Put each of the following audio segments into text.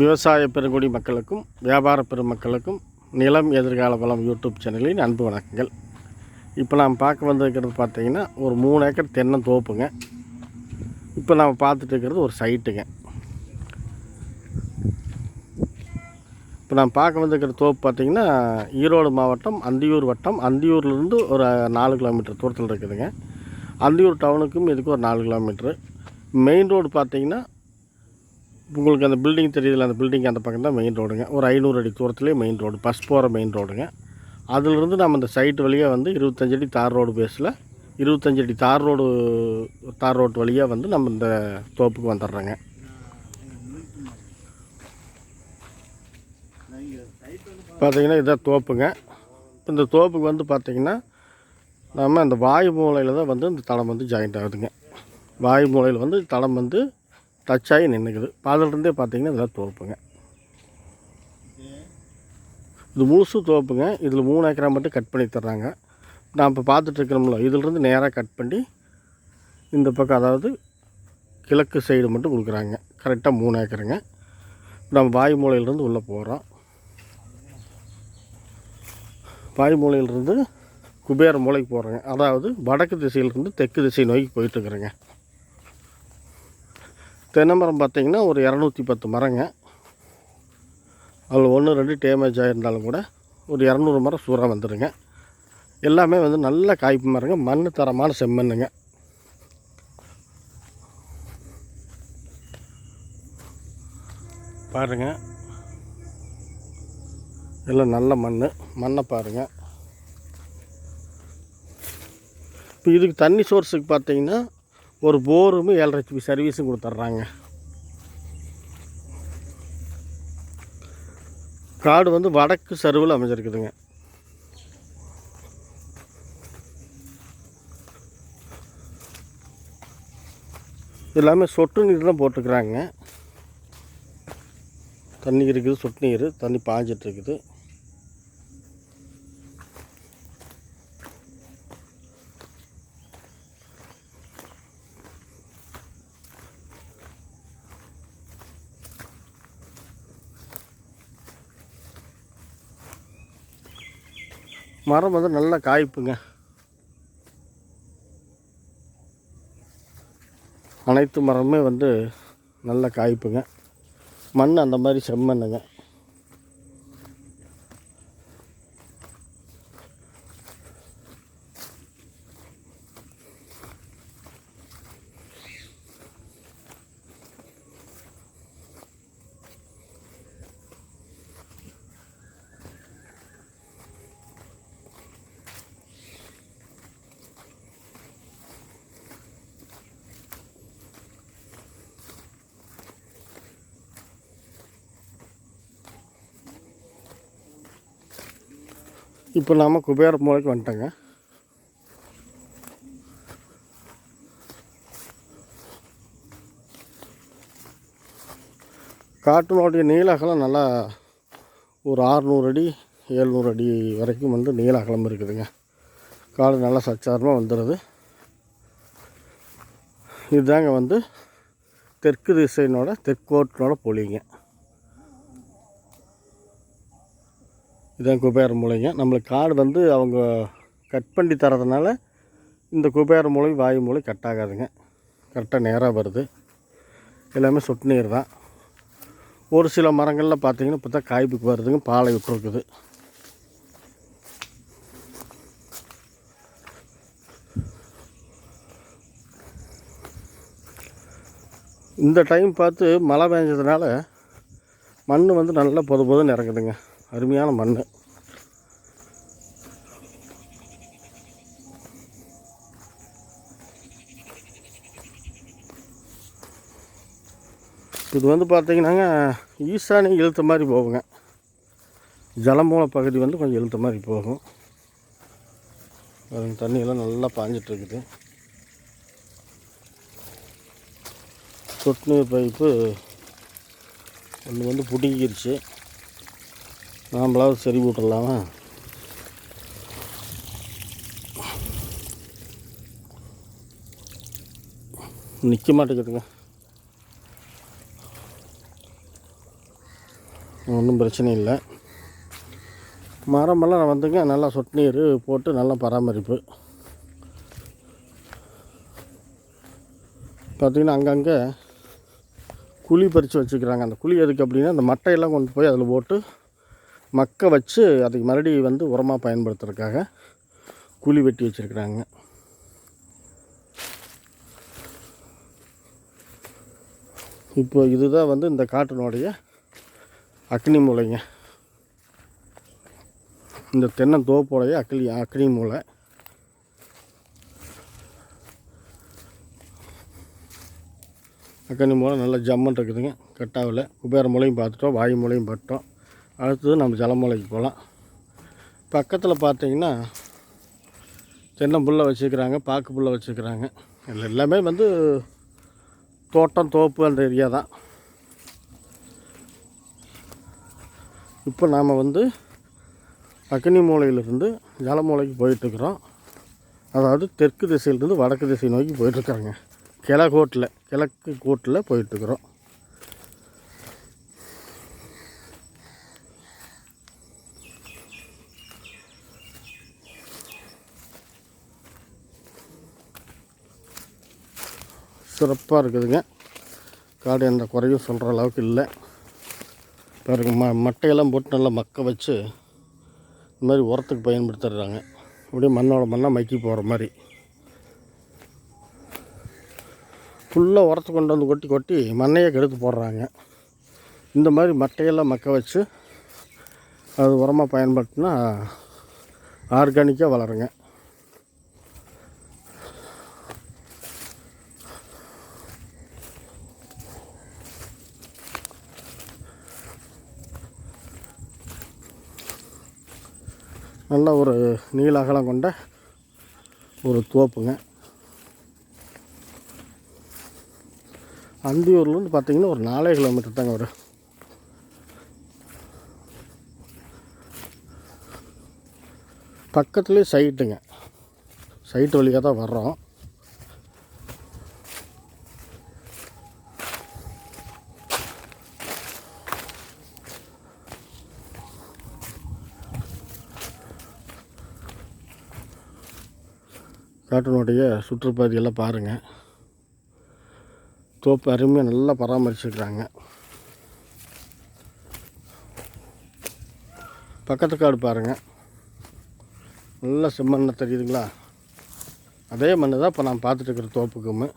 விவசாய பெருங்குடி மக்களுக்கும் வியாபார பெருமக்களுக்கும் நிலம் எதிர்கால வளம் யூடியூப் சேனலின் அன்பு வணக்கங்கள். இப்போ நாம் பார்க்க வந்திருக்கிறது பார்த்தீங்கன்னா ஒரு மூணு ஏக்கர் தென்னை தோப்புங்க. இப்போ நாம் பார்த்துட்டு இருக்கிறது ஒரு சைட்டுங்க. இப்போ நாம் பார்க்க வந்திருக்கிற தோப்பு பார்த்திங்கன்னா ஈரோடு மாவட்டம் அந்தியூர் வட்டம். அந்தியூர்லேருந்து ஒரு நாலு கிலோமீட்டர் தூரத்தில் இருக்குதுங்க. அந்தியூர் டவுனுக்கும் இதுக்கு ஒரு நாலு கிலோமீட்ரு மெயின் ரோடு பார்த்தீங்கன்னா உங்களுக்கு அந்த பில்டிங் தெரியுதுல அந்த பில்டிங் அந்த பக்கம் தான் மெயின் ரோடுங்க ஒரு ஐநூறு அடி தூரத்துலேயே மெயின் ரோடு பஸ் போகிற மெயின் ரோடுங்க அதிலிருந்து நம்ம இந்த சைட் வழியாக வந்து இருபத்தஞ்சு அடி தார் ரோடு பேஸில் இருபத்தஞ்சு அடி தார் ரோடு தார் ரோடு வழியாக வந்து நம்ம இந்த தோப்புக்கு வந்துடுறோங்க. பார்த்தீங்கன்னா இதான் தோப்புங்க. இப்போ இந்த தோப்புக்கு வந்து பார்த்திங்கன்னா நம்ம அந்த வாயு மூலையில் தான் வந்து இந்த தளம் வந்து ஜாயிண்ட் ஆகுதுங்க. வாயு மூலையில் வந்து தளம் வந்து டச் ஆகி நின்றுக்குது பாதிலிருந்தே பார்த்தீங்கன்னா இதெல்லாம் தோப்புங்க இது முழுசு தோப்புங்க இதில் மூணு ஏக்கரா மட்டும் கட் பண்ணி தர்றாங்க. நான் இப்போ பார்த்துட்ருக்கிறோம்ல இதிலிருந்து நேராக கட் பண்ணி இந்த பக்கம் அதாவது கிழக்கு சைடு மட்டும் கொடுக்குறாங்க. கரெக்டாக மூணு ஏக்கருங்க. நம்ம வாய் மூலையிலேருந்து உள்ளே போகிறோம் வாய் மூலையிலேருந்து குபேர மூலைக்கு போகிறோங்க அதாவது வடக்கு திசையிலிருந்து தெற்கு திசை நோக்கி போயிட்டுருக்குறேங்க தென்னை மரம் பார்த்திங்கன்னா ஒரு இரநூத்தி பத்து மரங்க. அதில் ஒன்று ரெண்டு டேமேஜ் ஆகிருந்தாலும் கூட ஒரு இரநூறு மரம் சூறாக வந்துடுங்க எல்லாமே வந்து நல்ல காய்ப்பு மரங்க மண் தரமான செம்மண்ணுங்க. பாருங்க. எல்லாம் நல்ல மண் மண்ணை பாருங்க. இப்போ இதுக்கு தண்ணி சோர்ஸுக்கு பார்த்தீங்கன்னா ஒரு போரும் ஏழரை ஹெச்பி சர்வீஸும் கொடுத்துட்றாங்க காடு வந்து வடக்கு சருவில் அமைஞ்சிருக்குதுங்க. எல்லாமே சொட்டு நீர் தான் போட்டுக்கிறாங்க. தண்ணி இருக்குது சொட்டு நீர் தண்ணி பாஞ்சிட்டு மரம் வந்து நல்லா காய்ப்புங்க. அனைத்து மரமுமே வந்து நல்லா காய்ப்புங்க. மண் அந்த மாதிரி செம்மண்ணுங்க. இப்போ நாம் குபேர மூலைக்கு வந்துட்டோங்க. காட்டினுடைய நீலகலம் நல்லா ஒரு ஆறுநூறு அடி ஏழ்நூறு அடி வரைக்கும் வந்து நீலகலம் இருக்குதுங்க. காடு நல்லா சச்சாரமாக வந்துடுது இதுதாங்க வந்து தெற்கு திசையினோட தெற்கோட்டினோட பொலிங்க இதான் குபேர மூலைங்க. நம்மளுக்கு காடு வந்து அவங்க கட் பண்ணி தரதுனால இந்த குபேர மூலை வாயு மூலை கட் ஆகாதுங்க. கரெக்டாக நேராக வருது. எல்லாமே சொட்டு நீர் தான். ஒரு சில மரங்களில் பார்த்தீங்கன்னா இப்போ தான் காய்ப்புக்கு வருதுங்க. பாலை விட்டுருக்குது. இந்த டைம் பார்த்து மழை பெஞ்சதுனால மண் வந்து நல்லா பொது பொதுன்னு இறங்குதுங்க. அருமையான மண் இது வந்து பார்த்தீங்கன்னாங்க ஈசானி இழுத்த மாதிரி போகுங்க. ஜலமூல பகுதி வந்து கொஞ்சம் இழுத்த மாதிரி போகும். அதுங்க தண்ணியெல்லாம் நல்லா பாஞ்சிட்ருக்குது. சொட்டு நீர் பைப்பு ஒன்று வந்து பிடுங்கிருச்சு. நாம்பளாவது சரி போட்டுடலாமா? நிற்க மாட்டேங்குதுங்க. ஒன்றும் பிரச்சனை இல்லை. மரமெல்லாம் வந்துங்க நல்லா சொட்டு நீர் போட்டு நல்லா பராமரிப்பு. பார்த்திங்கன்னா அங்கங்கே குழி பறித்து வச்சுக்கிறாங்க. அந்த குழி எதுக்கு அப்படின்னா அந்த மட்டையெல்லாம் கொண்டு போய் அதில் போட்டு மக்க வச்சு அதுக்கு மறுபடியும் வந்து உரமாக பயன்படுத்துறதுக்காக குழி வெட்டி வச்சுருக்குறாங்க. இப்போ இதுதான் வந்து இந்த காட்டினுடைய அக்னி மூலைங்க. இந்த தென்னந்தோப்புடைய அக்னி அக்னி மூலை. அக்கனி மூலம் நல்லா ஜம்மன் இருக்குதுங்க. கட்டாவில் குபேர மூலையும் பார்த்துட்டோம் வாயு மூலையும் பார்த்துட்டோம். அடுத்தது நம்ம ஜலமலைக்கு போகலாம். பக்கத்தில் பார்த்தீங்கன்னா தென்னம்புல்லை வச்சுக்கிறாங்க பாக்கு புல்லை வச்சுக்கிறாங்க இதில் எல்லாமே வந்து தோட்டம் தோப்பு அந்த ஏரியா தான். இப்போ நாம் வந்து அக்னி மூலையிலிருந்து ஜலமூலைக்கு போயிட்டுருக்குறோம். அதாவது தெற்கு திசையிலிருந்து வடக்கு திசை நோக்கி போயிட்டுருக்காங்க கிழக்கோட்டில் கிழக்கு கோட்டில் போயிட்டுருக்குறோம். சிறப்பாக இருக்குதுங்க. காடு எந்த குறையும் சொல்கிற அளவுக்கு இல்லை. பாருங்க ம மட்டையெல்லாம் போட்டு நல்லா மக்க வச்சு இந்த மாதிரி உரத்துக்கு பயன்படுத்துறாங்க அப்படியே மண்ணோட மண்ணாக மக்கி போகிற மாதிரி. ஃபுல்லாக உரத்தை கொண்டு வந்து கொட்டி கொட்டி மண்ணையே கெடுத்து போடுறாங்க. இந்த மாதிரி மட்டையெல்லாம் மக்க வச்சு அது உரமாக பயன்படுத்தினா ஆர்கானிக்காக வளருங்க. நல்ல ஒரு நீள அகலம் கொண்ட ஒரு தோப்புங்க. அந்தியூர்லேருந்து பார்த்தீங்கன்னா ஒரு நாலே கிலோமீட்டர் தாங்க வரும். பக்கத்துலேயே சைட்டுங்க சைட்டு வழியாக தான் வர்றோம். காட்டினுடைய சுற்றுப்பகுதியெல்லாம் பாருங்கள் தோப்பு அருமையாக நல்லா பராமரிச்சுருக்குறாங்க. பக்கத்து காடு பாருங்கள் நல்ல செம்மண்ணை தெரியுதுங்களா? அதே மண்ணு தான் இப்போ நான் பார்த்துட்டு இருக்கிற தோப்புக்குமே.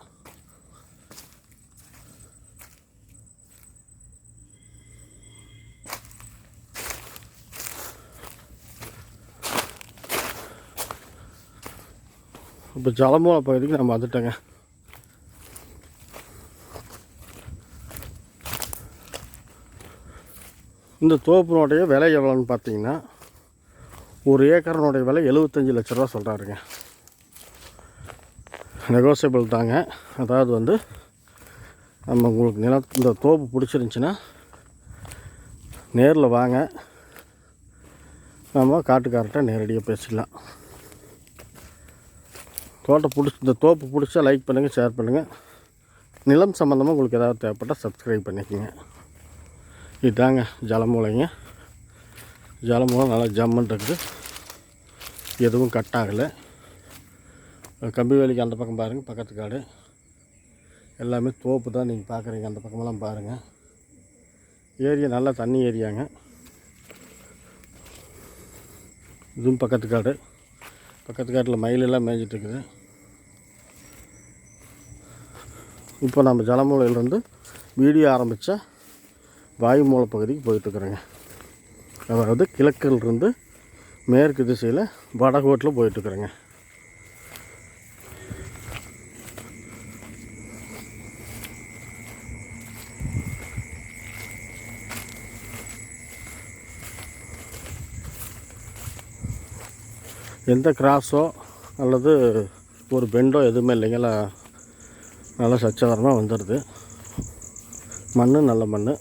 இப்போ ஜலமூல பகுதிக்கு நம்ம வந்துட்டோங்க. இந்த தோப்பினுடைய விலை எவ்வளோன்னு பார்த்தீங்கன்னா ஒரு ஏக்கரனுடைய விலை எழுபத்தஞ்சி லட்ச ரூபா சொல்கிறாருங்க நெகோசியபிள் தாங்க. அதாவது வந்து நம்ம உங்களுக்கு நில இந்த தோப்பு பிடிச்சிருந்துச்சின்னா நேரில் வாங்க. நம்ம காட்டுக்கார்ட்ட நேரடியாக பேசிக்கலாம். தோட்டம் பிடிச்சி இந்த தோப்பு பிடிச்சா லைக் பண்ணுங்கள் ஷேர் பண்ணுங்கள் நிலம் சம்மந்தமாக உங்களுக்கு ஏதாவது தேவைப்பட்டால் சப்ஸ்கிரைப் பண்ணிக்கோங்க. இதாங்க ஜலமூலைங்க ஜலமூலம் நல்லா ஜம்முன்னு இருக்குது எதுவும் கட் ஆகலை. கம்பி வேலிக்கு அந்த பக்கம் பாருங்கள் பக்கத்து காடு. எல்லாமே தோப்பு தான் நீங்கள் பார்க்குறீங்க அந்த பக்கமெல்லாம் பாருங்கள் ஏரியா நல்லா தண்ணி ஏரியாங்க. இதுவும் பக்கத்து காடு. பக்கத்து காட்டில் மயிலெல்லாம் மேய்ஞ்சிட்ருக்குது. இப்போ நம்ம ஜலமூலையிலேருந்து வீடியோ ஆரம்பித்தா வாயுமூல பகுதிக்கு போயிட்டுருக்குறேங்க. அதாவது கிழக்கிலிருந்து மேற்கு திசையில் வடகோட்டில் போயிட்டுருக்குறேங்க. எந்த கிராஸோ அல்லது ஒரு பெண்டோ எதுவுமே இல்லைங்களா நல்லா சச்சவரமாக வந்துடுது மண் நல்ல மண்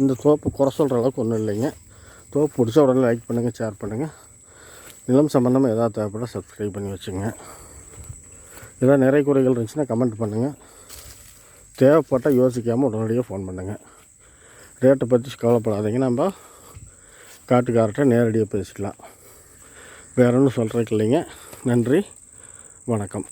இந்த தோப்பு குறை சொல்கிற அளவுக்கு ஒன்றும் இல்லைங்க. தோப்பு பிடிச்ச உடனே லைக் பண்ணுங்கள் ஷேர் பண்ணுங்கள் நிலம் சம்மந்தமாக எதாவது தேவைப்பட சப்ஸ்கிரைப் பண்ணி வச்சுங்க. ஏதாவது நிறைய குறைகள் இருந்துச்சுன்னா கமெண்ட் பண்ணுங்கள் தேவைப்பட்டால் யோசிக்காமல் உடனடியாக ஃபோன் பண்ணுங்கள் ரேட்டை பற்றி கவலைப்படாதீங்க. நம்ம காட்டுக்கார்ட்ட நேரடியாக பேசிக்கலாம். வேற ஒன்றும் சொல்கிறதுக்கு இல்லைங்க. நன்றி. வணக்கம்.